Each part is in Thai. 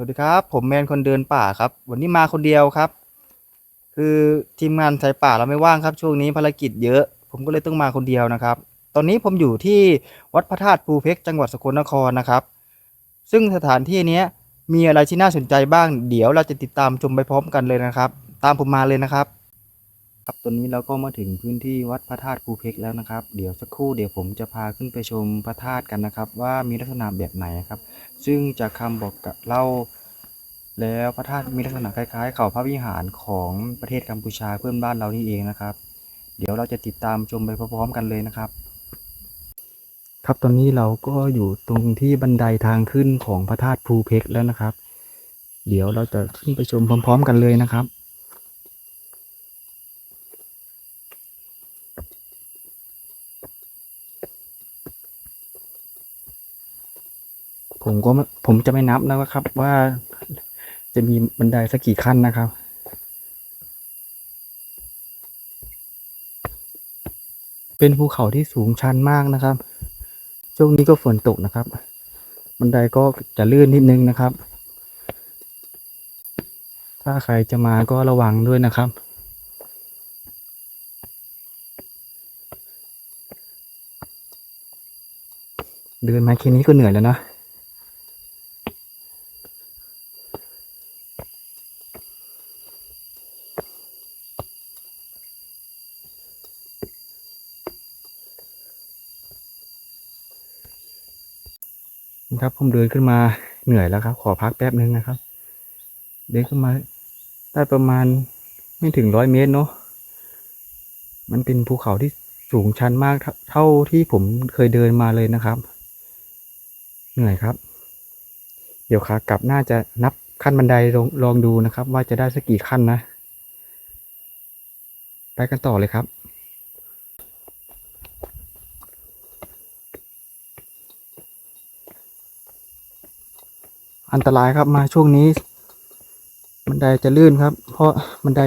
วัสดีครับ ผมแมนคนเดินป่าครับ วันนี้มาคนเดียวครับ คือทีมงานสายป่าเราไม่ว่างครับ ช่วงนี้ภารกิจเยอะ ผมก็เลยต้องมาคนเดียวนะครับ ตอนนี้ผมอยู่ที่วัดพระธาตุภูเพกจังหวัดสกลนครนะครับ ซึ่งสถานที่นี้มีอะไรที่น่าสนใจบ้าง เดี๋ยวเราจะติดตามชมไปพร้อมกันเลยนะครับ ตามผมมาเลยนะครับ ครับตอนนี้เราก็มาถึงพื้นที่วัดพระธาตุภูเพกแล้วนะครับ เดี๋ยวสักครู่เดี๋ยวผมจะพาขึ้นไปชมพระธาตุกันนะครับ ว่ามีลักษณะแบบไหนครับ ซึ่งจากคำบอกกเล่า แล้วพระธาตุมีลักษณะคล้ายๆ เขาพระวิหารของประเทศกัมพูชาเพื่อนบ้านเรานี่เองนะครับ เดี๋ยวเราจะติดตามชมไปพร้อมๆกันเลยนะครับ ครับตอนนี้เราก็อยู่ตรงที่บันไดทางขึ้นของพระธาตุภูเพกแล้วนะครับ เดี๋ยวเราจะขึ้นไปชมพร้อม ๆ กันเลยนะครับ ผมก็ผมจะไม่นับนะครับ ว่าจะมีบันไดสักกี่ขั้นนะครับ เป็นภูเขาที่สูงชันมากนะครับ ช่วงนี้ก็ฝนตกนะครับ บันไดก็จะลื่นนิดนึงนะครับ ถ้าใครจะมาก็ระวังด้วยนะครับเดินมาแค่นี้ก็เหนื่อยแล้วเนะ ผมเดินขึ้นมาเหนื่อยแล้วครับ ขอพักแป๊บนึงนะครับ เดินขึ้นมาได้ประมาณไม่ถึงร้อยเมตรเนาะมันเป็นภูเขาที่สูงชันมากเท่าเท่าที่ผมเคยเดินมาเลยนะครับ เหนื่อยครับ เดี๋ยวขากลับน่าจะนับขั้นบันไดลองลองดูนะครับ ว่าจะได้สักกี่ขั้นนะ ไปกันต่อเลยครับ อันตรายครับมาช่วงนี้ บันไดจะลื่นครับ เพราะบันได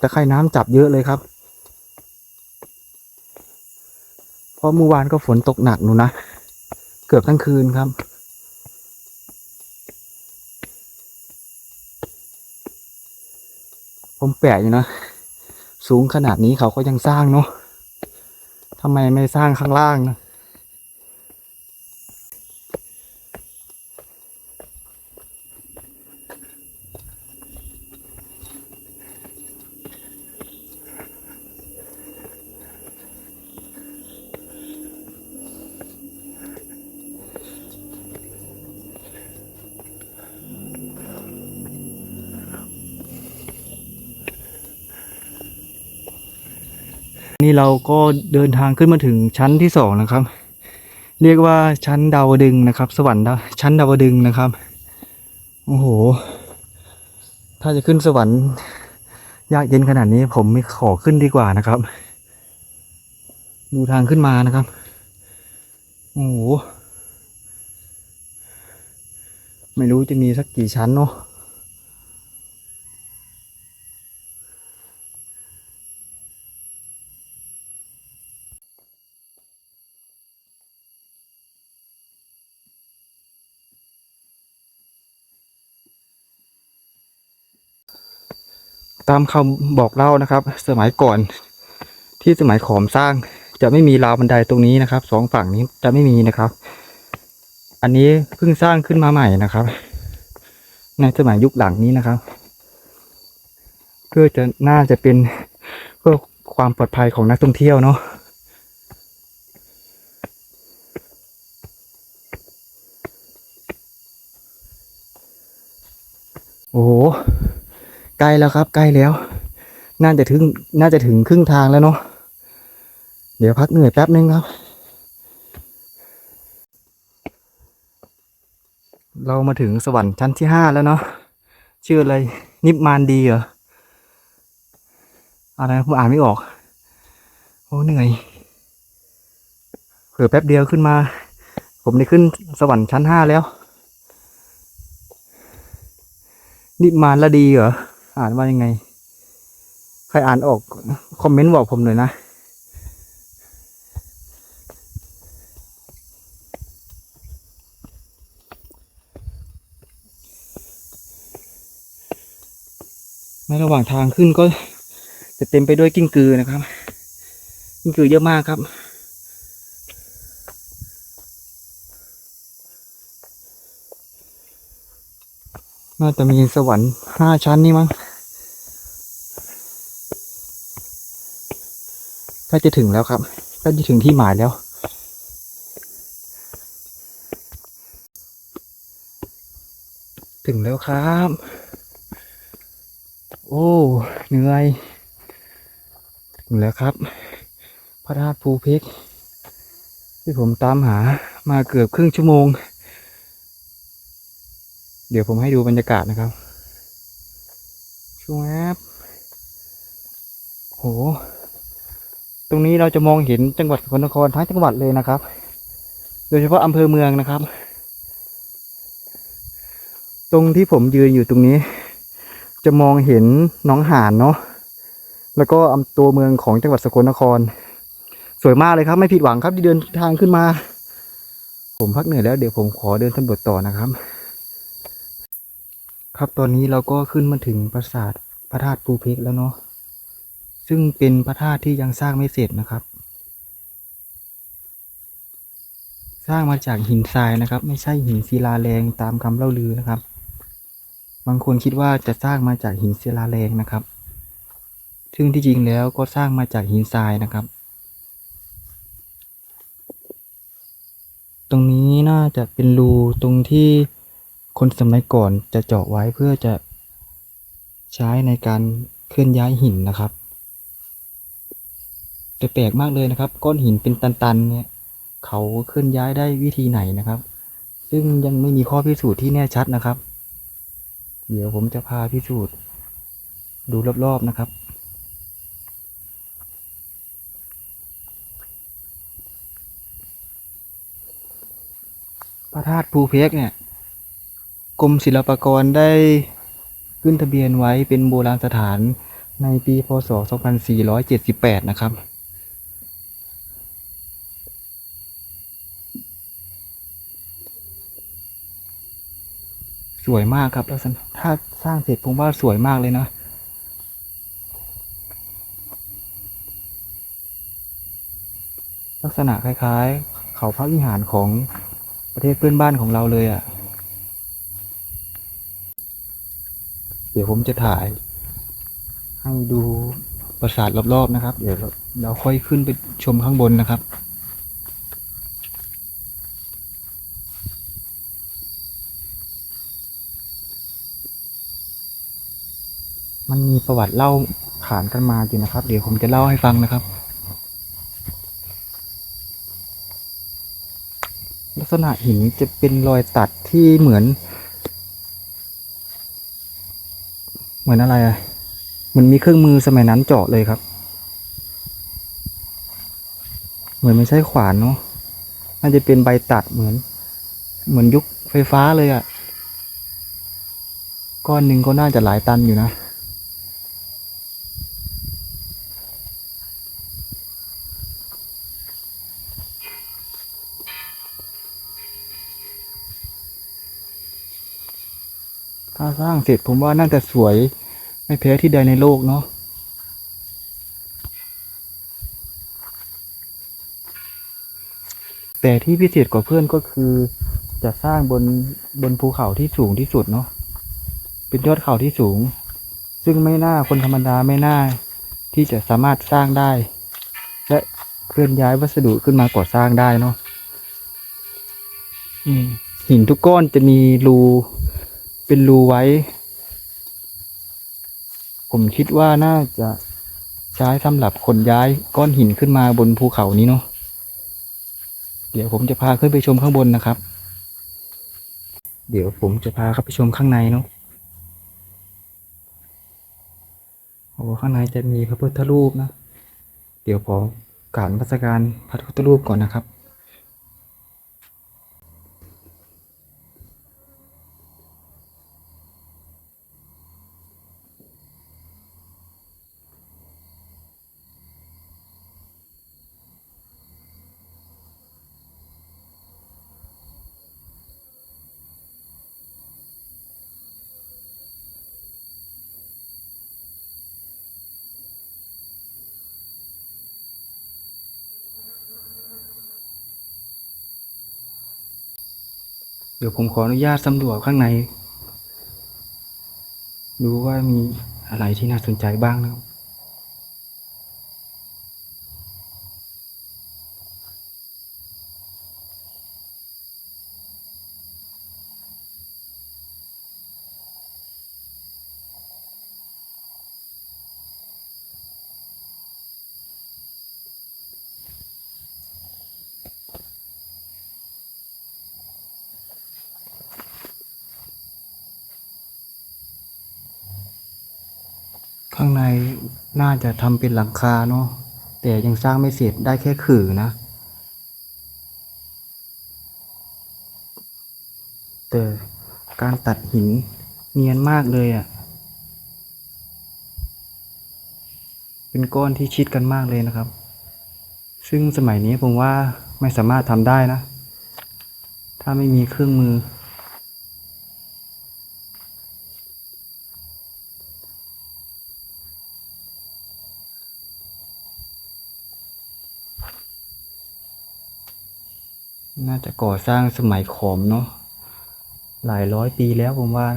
ตะไคร่น้ำจับเยอะเลยครับ เพราะเมื่อวานก็ฝนตกหนักหนูนะ เกือบทั้งคืนครับ ผมแปลกอยู่นะ สูงขนาดนี้เขาก็ยังสร้างเนาะทำไมไม่สร้างข้างล่างนะ นี่เราก็เดินทางขึ้นมาถึงชั้นที่สองนะครับ เรียกว่าชั้นดาวดึงนะครับ สวรรค์ชั้นดาวดึงนะครับโอ้โห ถ้าจะขึ้นสวรรค์ ยากเย็นขนาดนี้ผมไม่ขอขึ้นดีกว่านะครับ ดูทางขึ้นมานะครับโอ้โหไม่รู้จะมีสักกี่ชั้นเนาะามคำบอกเล่านะครับ สมัยก่อนที่สมัยขอมสร้างจะไม่มีราวบันไดตรงนี้นะครับสองฝั่งนี้จะไม่มีนะครับ อันนี้เพิ่งสร้างขึ้นมาใหม่นะครับ ในสมัยยุคหลังนี้นะครับ เพื่อจะน่าจะเป็นเพื่อความปลอดภัยของนักท่องเที่ยวเนาะโอ้โห ใกล้แล้วครับ ใกล้แล้ว น่าจะถึง น่าจะถึงครึ่งทางแล้วเนาะ เดี๋ยวพักเหนื่อยแป๊บนึงครับ เรามาถึงสวรรค์ชั้นที่ห้าแล้วเนาะ ชื่ออะไร นิพมานดีเหรอ อะไรนะผมอ่านไม่ออก โอ้เหนื่อย เผื่อแป๊บเดียวขึ้นมา ผมได้ขึ้นสวรรค์ชั้นห้าแล้วนิมานละดีเหรอ อ่านว่ายังไง ใครอ่านออกคอมเมนต์บอกผมหน่อยนะ ในระหว่างทางขึ้นก็จะเต็มไปด้วยกิ้งกือนะครับ กิ้งกือเยอะมากครับน่าจะมีสวรรค์ห้าชั้นนี่มั้ง กล้จะถึงแล้วครับใกล้จะถึงที่หมายแล้ว ถึงแล้วครับ โอ้เหนื่อยถึงแล้วครับ พระธาตุภูเพกที่ผมตามหามาเกือบครึ่งชั่วโมง เดี๋ยวผมให้ดูบรรยากาศนะครับช่วงแอปโห ตรงนี้เราจะมองเห็นจังหวัดสกลนครทั้งจังหวัดเลยนะครับ โดยเฉพาะอำเภอเมืองนะครับ ตรงที่ผมยืนอยู่ตรงนี้ จะมองเห็นน้องหานเนาะแล้วก็อำตัวเมืองของจังหวัดสกลนคร สวยมากเลยครับ ไม่ผิดหวังครับที่เดินทางขึ้นมา ผมพักเหนื่อยแล้วเดี๋ยวผมขอเดินสำรวจต่อนะครับ ครับตอนนี้เราก็ขึ้นมาถึงปราสาทพระธาตุภูเพกแล้วเนาะ ซึ่งเป็นพระธาตุที่ยังสร้างไม่เสร็จนะครับ สร้างมาจากหินทรายนะครับ ไม่ใช่หินศิลาแรงตามคำเล่าลือนะครับ บางคนคิดว่าจะสร้างมาจากหินศิลาแรงนะครับ ซึ่งที่จริงแล้วก็สร้างมาจากหินทรายนะครับ ตรงนี้น่าจะเป็นรูตรงที่คนสมัยก่อนจะเจาะไว้เพื่อจะใช้ในการเคลื่อนย้ายหินนะครับ แต่แปลกมากเลยนะครับ ก้อนหินเป็นตันๆเนี่ยเขาเคลื่อนย้ายได้วิธีไหนนะครับ ซึ่งยังไม่มีข้อพิสูจน์ที่แน่ชัดนะครับ เดี๋ยวผมจะพาพิสูจน์ ดูรอบๆนะครับพระธาตุภูเพกเนี่ยกรมศิลปากรได้ขึ้นทะเบียนไว้เป็นโบราณสถานในปีพศ 2478 นะครับ สวยมากครับลักษณะถ้าสร้างเสร็จผมว่าสวยมากเลยนะลักษณะคล้าย ๆ เขาพระวิหารของประเทศเพื่อนบ้านของเราเลยอะ่ะ เดี๋ยวผมจะถ่าย ให้ดูปราสาทรอบๆนะครับ เดี๋ยวเราเราค่อยขึ้นไปชมข้างบนนะครับ มันมี ประวัติเล่าขานกันมาอยู่นะครับ เดี๋ยวผมจะเล่าให้ฟังนะครับ ลักษณะหินจะเป็นรอยตัดที่เหมือน เหมือนอะไรอะเหมือนมีเครื่องมือสมัยนั้นเจาะเลยครับ เหมือนไม่ใช่ขวานเนาะน่าจะเป็นใบตัดเหมือน เหมือนยุคไฟฟ้าเลยอะ ก้อนหนึ่งก็น่าจะหลายตันอยู่นะ ถ้าสร้างเสร็จผมว่าน่าจะสวยไม่แพ้ที่ใดในโลกเนาะแต่ที่พิเศษกว่าเพื่อนก็คือจะสร้างบนบนภูเขาที่สูงที่สุดเนาะเป็นยอดเขาที่สูง ซึ่งไม่น่าคนธรรมดาไม่น่าที่จะสามารถสร้างได้ และเคลื่อนย้ายวัสดุขึ้นมาก่อสร้างได้เนาะหินทุกก้อนจะมีรู เป็นรูไว้ ผมคิดว่าน่าจะใช้สำหรับขนย้ายก้อนหินขึ้นมาบนภูเขานี้เนาะเดี๋ยวผมจะพาขึ้นไปชมข้างบนนะครับ เดี๋ยวผมจะพาเข้าไปชมข้างในเนาะโอ้ข้างในจะมีพระพุทธรูปนะ เดี๋ยวขอกรารนมัสการพระพุทธรูปก่อนนะครับ ดี๋ยวผมขออนุญาตสำรวจข้างใน ดูว่ามีอะไรที่น่าสนใจบ้างนะครับ ข้างในน่าจะทำเป็นหลังคาเนาะแต่ยังสร้างไม่เสร็จได้แค่ขื่อนะ แต่การตัดหินเนียนมากเลยอะ่ะ เป็นก้อนที่ชิดกันมากเลยนะครับ ซึ่งสมัยนี้ผมว่าไม่สามารถทำได้นะ ถ้าไม่มีเครื่องมือ จะก่อสร้างสมัยขอมเนาะหลายร้อยปีแล้วผมว่า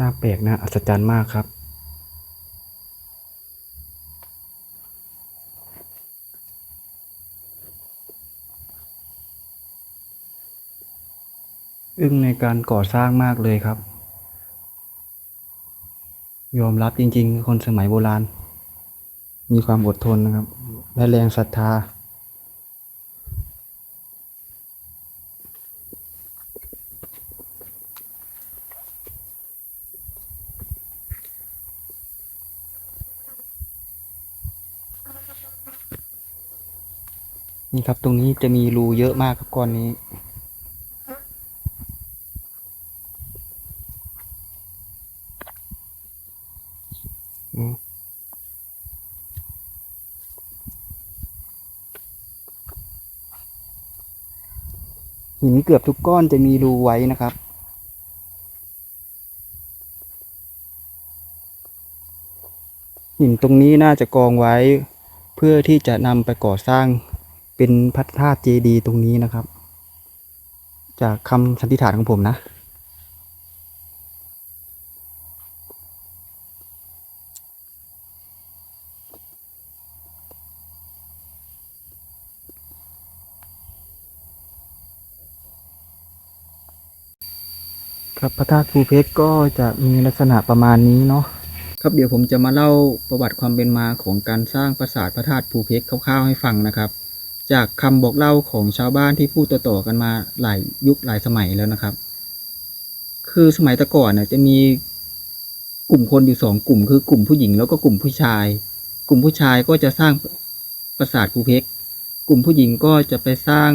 น่าแปลกนะ อัศจรรย์มากครับ อึ้งในการก่อสร้างมากเลยครับ ยอมรับจริง ๆ คนสมัยโบราณ มีความอดทนนะครับ และแรงศรัทธา นี่ครับตรงนี้จะมีรูเยอะมากครับก้อนนี้ หินเกือบทุกก้อนจะมีรูไว้นะครับ หินตรงนี้น่าจะกองไว้ เพื่อที่จะนำไปก่อสร้างเป็นพระธาตุเจดีย์ตรงนี้นะครับ จากคำสันนิษฐานของผมนะ ครับพระธาตุภูเพชรก็จะมีลักษณะประมาณนี้เนาะครับเดี๋ยวผมจะมาเล่าประวัติความเป็นมาของการสร้างปราสาทพระธาตุภูเพชรคร่าวๆให้ฟังนะครับ จากคำบอกเล่าของชาวบ้านที่พูดต่อๆกันมาหลายยุคหลายสมัยแล้วนะครับ คือสมัยแต่ก่อนเนี่ยจะมีกลุ่มคนอยู่สองกลุ่ม คือกลุ่มผู้หญิงแล้วก็กลุ่มผู้ชาย กลุ่มผู้ชายก็จะสร้างปราสาทภูเพชรกลุ่มผู้หญิงก็จะไปสร้าง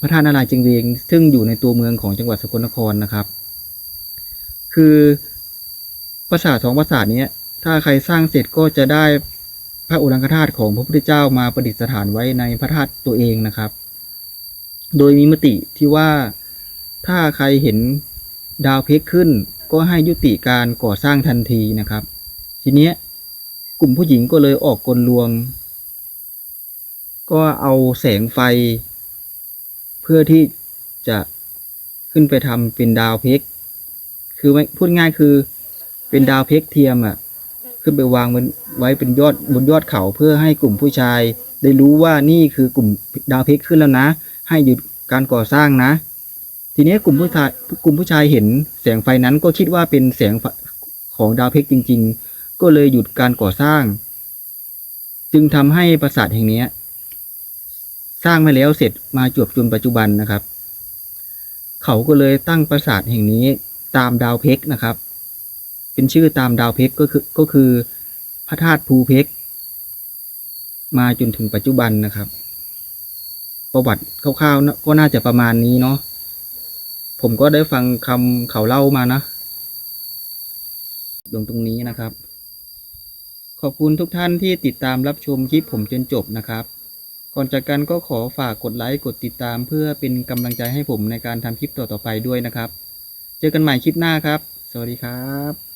พระธาตุนารายณ์เจิงเวียง ซึ่งอยู่ในตัวเมืองของจังหวัดสกลนครนะครับ คือปราสาทสองปราสาทนี้ถ้าใครสร้างเสร็จก็จะได้พระอุรังคธาตุของพระพุทธเจ้ามาประดิษฐานไว้ในพระธาตุตัวเองนะครับ โดยมีมติที่ว่าถ้าใครเห็นดาวเพชรขึ้น ก็ให้ยุติการก่อสร้างทันทีนะครับ ทีเนี้ยกลุ่มผู้หญิงก็เลยออกกลลวง ก็เอาแสงไฟ เพื่อที่จะขึ้นไปทำเป็นดาวเพกคือพูดง่ายคือเป็นดาวเพกเทียมอะ ขึ้นไปวางบนไว้เป็นยอดบนยอดเขาเพื่อให้กลุ่มผู้ชาย ได้รู้ว่านี่คือกลุ่มดาวเพกขึ้นแล้วนะ ให้หยุดการก่อสร้างนะ ทีนี้กลุ่มผู้ชายกลุ่มผู้ชายเห็นแสงไฟนั้นก็คิดว่าเป็นแสงของดาวเพกจริง ๆ ก็เลยหยุดการก่อสร้าง จึงทำให้ปราสาทแห่งนี้ สร้างมาแล้วเสร็จมาจวบจนปัจจุบันนะครับ เขาก็เลยตั้งปราสาทแห่งนี้ตามดาวเพกนะครับ เป็นชื่อตามดาวเพกก็คือก็คือพระธาตุภูเพกมาจนถึงปัจจุบันนะครับ ประวัติคร่าวๆก็น่าจะประมาณนี้เนาะผมก็ได้ฟังคำเขาเล่ามานะตรงตรงนี้นะครับ ขอบคุณทุกท่านที่ติดตามรับชมคลิปผมจนจบนะครับ ก่อนจากกันก็ขอฝากกดไลค์กดติดตาม เพื่อเป็นกำลังใจให้ผมในการทำคลิปต่อๆไปด้วยนะครับ เจอกันใหม่คลิปหน้าครับ สวัสดีครับ